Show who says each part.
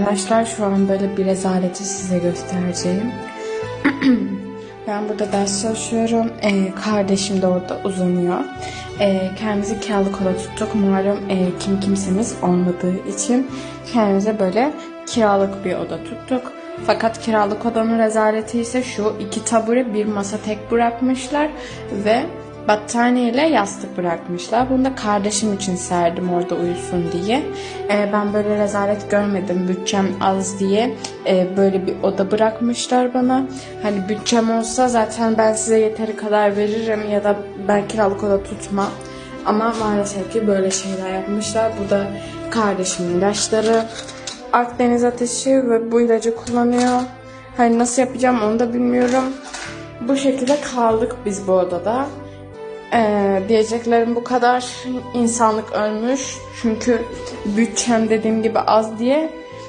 Speaker 1: Arkadaşlar şu an böyle bir rezaleti size göstereceğim. ben burada ders çalışıyorum. Ee, kardeşim de orada uzanıyor. Ee, kendimizi kiralık oda tuttuk. Malum e, kim kimsemiz olmadığı için kendimize böyle kiralık bir oda tuttuk. Fakat kiralık odanın rezaleti ise şu iki tabure bir masa tek bırakmışlar ve battaniye ile yastık bırakmışlar. Bunu da kardeşim için serdim orada uyusun diye. Ee, ben böyle rezalet görmedim. Bütçem az diye e, böyle bir oda bırakmışlar bana. Hani bütçem olsa zaten ben size yeteri kadar veririm ya da ben kiralık oda tutmam. Ama maalesef ki böyle şeyler yapmışlar. Bu da kardeşimin ilaçları. Akdeniz ateşi ve bu ilacı kullanıyor. Hani nasıl yapacağım onu da bilmiyorum. Bu şekilde kaldık biz bu odada. Ee, diyeceklerim bu kadar. İnsanlık ölmüş. Çünkü bütçem dediğim gibi az diye